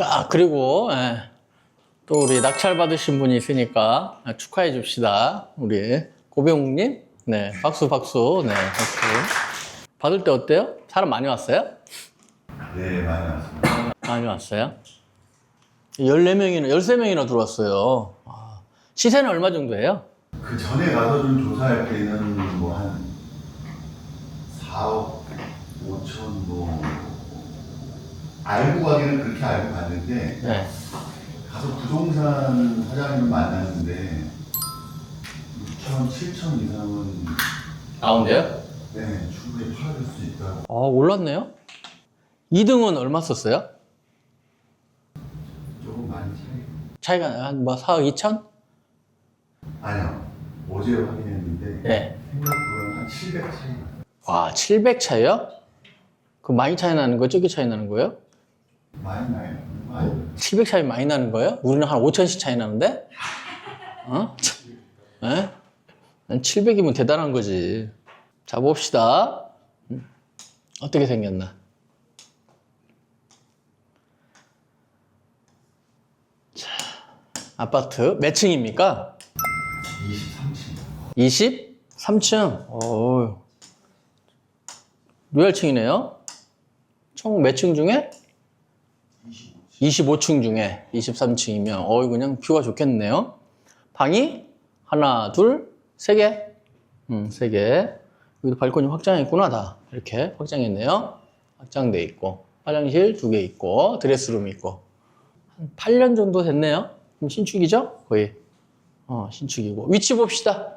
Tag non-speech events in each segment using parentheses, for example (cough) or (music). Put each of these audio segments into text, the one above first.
자, 그리고 예, 또 우리 낙찰 받으신 분이 있으니까 축하해 줍시다. 우리 고병욱님. 네, 박수, 박수. 네, 박수. 받을 때 어때요? 사람 많이 왔어요? 네, 많이 왔습니다. 많이 왔어요? 14명이나, 13명이나 들어왔어요. 아, 시세는 얼마 정도 예요? 그 전에 가서 좀 조사할 때는 뭐 한 4억 5천 뭐 알고 가기는 그렇게 알고 갔는데 네. 가서 부동산 사장님을 만났는데 6천, 7천 이상은 나온대요? 네, 충분히 팔아줄 수 있다고. 아, 올랐네요? 2등은 얼마 썼어요? 조금 많이 차이. 차이가 한뭐 4억 2천? 아니요. 어제 확인했는데 네. 생각보다 한 700 차이 나요. 와, 700 차이요? 그 많이 차이 나는 거예요? 적게 차이 나는 거예요? 많이 나요. 많이 나요. 700 차이 많이 나는 거예요? 우리는 한 5천씩 차이 나는데? 어? 참. 에? 난 700이면 대단한 거지. 자, 봅시다. 음, 어떻게 생겼나? 자, 아파트 몇 층입니까? 23층. 23층. 오. 로얄층이네요. 총 몇 층 중에? 25층 중에 23층이면 어이 그냥 뷰가 좋겠네요. 방이 하나, 둘, 세 개. 음, 세 개. 여기도 발코니 확장했구나 다. 이렇게 확장했네요. 확장돼 있고 화장실 두 개 있고 드레스룸 있고 한 8년 정도 됐네요. 그럼 신축이죠? 거의. 어, 신축이고 위치 봅시다.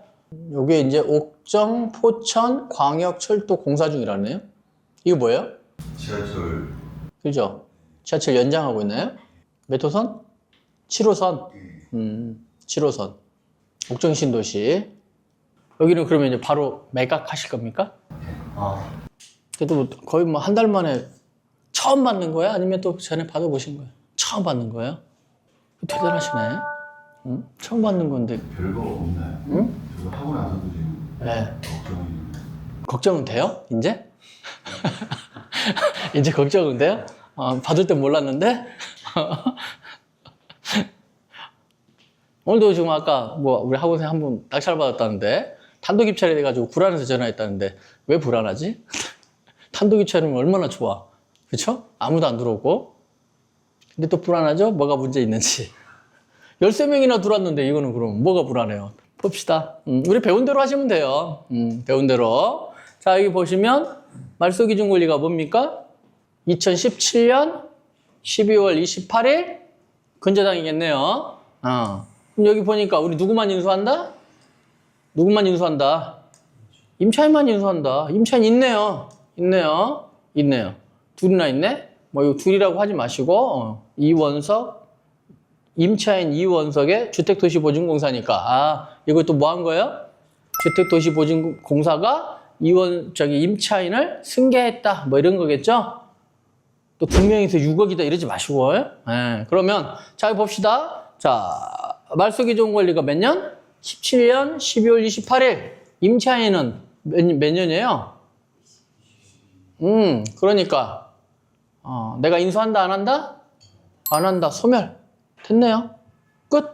요게 이제 옥정, 포천, 광역 철도 공사 중이라네요. 이거 뭐예요? 지하철 그죠? 지하철 연장하고 있나요? 몇 호선? 7호선. 음, 7호선. 옥정 신도시. 여기는 그러면 이제 바로 매각하실 겁니까? 아. 그래도 뭐 거의 뭐 한 달 만에 처음 받는 거예요? 아니면 또 전에 받아보신 거예요? 처음 받는 거예요? 대단하시네. 응? 처음 받는 건데. 별거 없나요? 응? 저거 하고 나서도 지금 네. 걱정이 걱정은 돼요? 이제? (laughs) 이제 걱정은 돼요? 어, 받을 땐 몰랐는데? 오늘도 지금 아까 뭐 우리 학원생 한 분 낙찰 받았다는데 단독 입찰이 돼가지고 불안해서 전화했다는데 왜 불안하지? (laughs) 단독 입찰이면 얼마나 좋아. 그쵸? 아무도 안 들어오고. 근데 또 불안하죠? 뭐가 문제 있는지. (laughs) 13명이나 들어왔는데 이거는 그럼 뭐가 불안해요? 봅시다. 음, 우리 배운 대로 하시면 돼요. 음, 배운 대로. 자, 여기 보시면 말소 기준 권리가 뭡니까? 2017년 12월 28일 근저당이겠네요. 어. 그럼 여기 보니까 우리 누구만 인수한다? 누구만 인수한다? 임차인만 인수한다. 임차인 있네요. 있네요. 있네요. 둘이나 있네? 뭐 이거 둘이라고 하지 마시고 어, 이원석 임차인 이원석의 주택도시보증공사니까 아 이것도 뭐 한 거예요? 주택도시보증공사가 이원 저기 임차인을 승계했다 뭐 이런 거겠죠? 또두 명이서 6억이다 이러지 마시고 예, 그러면 자 봅시다 자 말소기존 권리가 몇 년? 17년 12월 28일 임차인은 몇, 몇 년이에요? 음 그러니까 어, 내가 인수한다 안 한다? 안 한다 소멸 됐네요 끝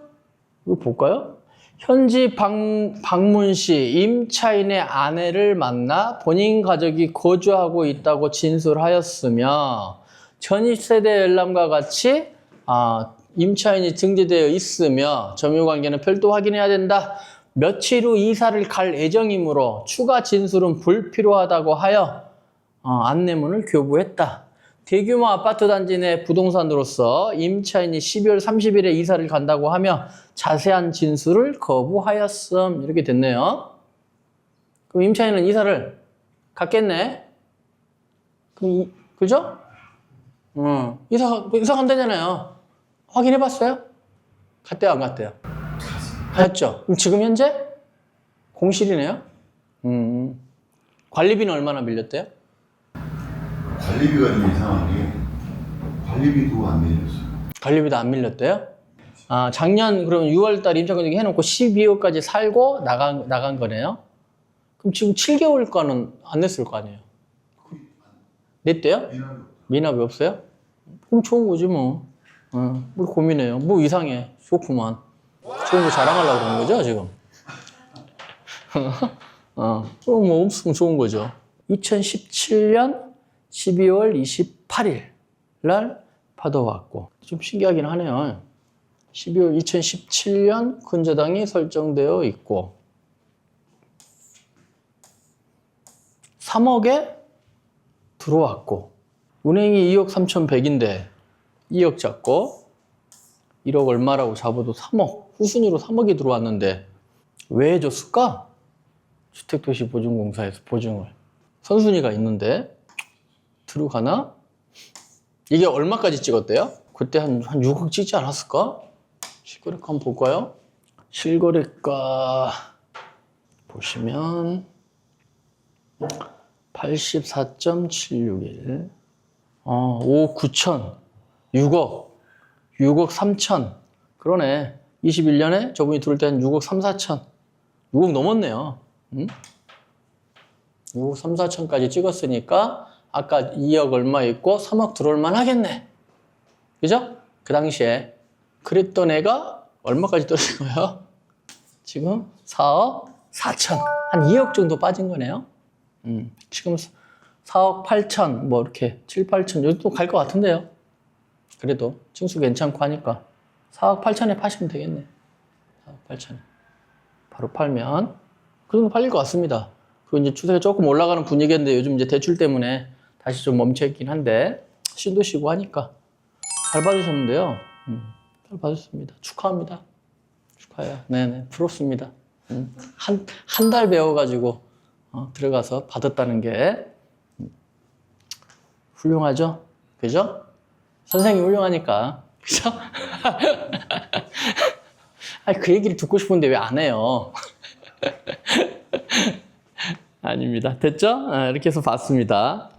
이거 볼까요? 현지 방, 방문 시 임차인의 아내를 만나 본인 가족이 거주하고 있다고 진술하였으며 전입세대 열람과 같이 아, 임차인이 등재되어 있으며 점유관계는 별도 확인해야 된다. 며칠 후 이사를 갈 예정이므로 추가 진술은 불필요하다고 하여 어, 안내문을 교부했다. 대규모 아파트 단지 내 부동산으로서 임차인이 12월 30일에 이사를 간다고 하며 자세한 진술을 거부하였음. 이렇게 됐네요. 그럼 임차인은 이사를 갔겠네? 그럼 이- 그죠? 어, 이사, 이사 간다잖아요. 확인해 봤어요? 갔대요, 안 갔대요? 갔죠. 그럼 지금 현재 공실이네요? 음. 관리비는 얼마나 밀렸대요? 관리비가 좀 이상한 게 관리비도 안 내렸어요. 관리비도 안 밀렸대요? 아, 작년 그럼 6월 달 임차금액 해놓고 12월까지 살고 나간 나간 거네요. 그럼 지금 7개월간은 안 냈을 거 아니에요? 냈대요? 미나리 미납이 없어요? 그럼 좋은 거지 뭐. 어, 뭘 고민해요. 뭐 이상해. 좋구만. 좋은 거 자랑하려고 그러는 거죠, 지금? (laughs) 어, 뭐 없으면 좋은 거죠. 2017년 12월 28일 날 받아왔고 좀 신기하긴 하네요. 12월 2017년 근저당이 설정되어 있고 3억에 들어왔고 은행이 2억 3,100인데 2억 잡고 1억 얼마라고 잡아도 3억 후순위로 3억이 들어왔는데 왜 해줬을까? 주택도시보증공사에서 보증을 선순위가 있는데 들어가나? 이게 얼마까지 찍었대요? 그때 한, 한 6억 찍지 않았을까? 실거래가 한번 볼까요? 실거래가 보시면 84.761 어, 5억 9천 6억 6억 3천. 그러네. 21년에 저분이 들어올 때한 6억 3, 4천. 6억 넘었네요. 응? 6억 3, 4천까지 찍었으니까 아까 2억 얼마 있고 3억 들어올 만 하겠네. 그죠? 그 당시에. 그랬던 애가 얼마까지 떨어진 거예요? 지금 4억 4천. 한 2억 정도 빠진 거네요. 음, 지금 4억 8천 뭐 이렇게 7, 8천 여기도 갈 것 같은데요. 그래도 층수 괜찮고 하니까 4억 8천에 파시면 되겠네. 4억 8천에 바로 팔면 그 정도 팔릴 것 같습니다. 그리고 이제 추세가 조금 올라가는 분위기인데 요즘 이제 대출 때문에 다시 좀 멈춰 있긴 한데 신도시고 하니까 잘 받으셨는데요. 음, 잘 받으셨습니다. 축하합니다. 축하해요. 네네 부럽습니다. 음, 한한 달 배워가지고 어, 들어가서 받았다는 게 음, 훌륭하죠? 그죠? 선생님 훌륭하니까. 그죠? (laughs) 아니 그 얘기를 듣고 싶은데 왜 안 해요? (laughs) 아닙니다. 됐죠? 아, 이렇게 해서 봤습니다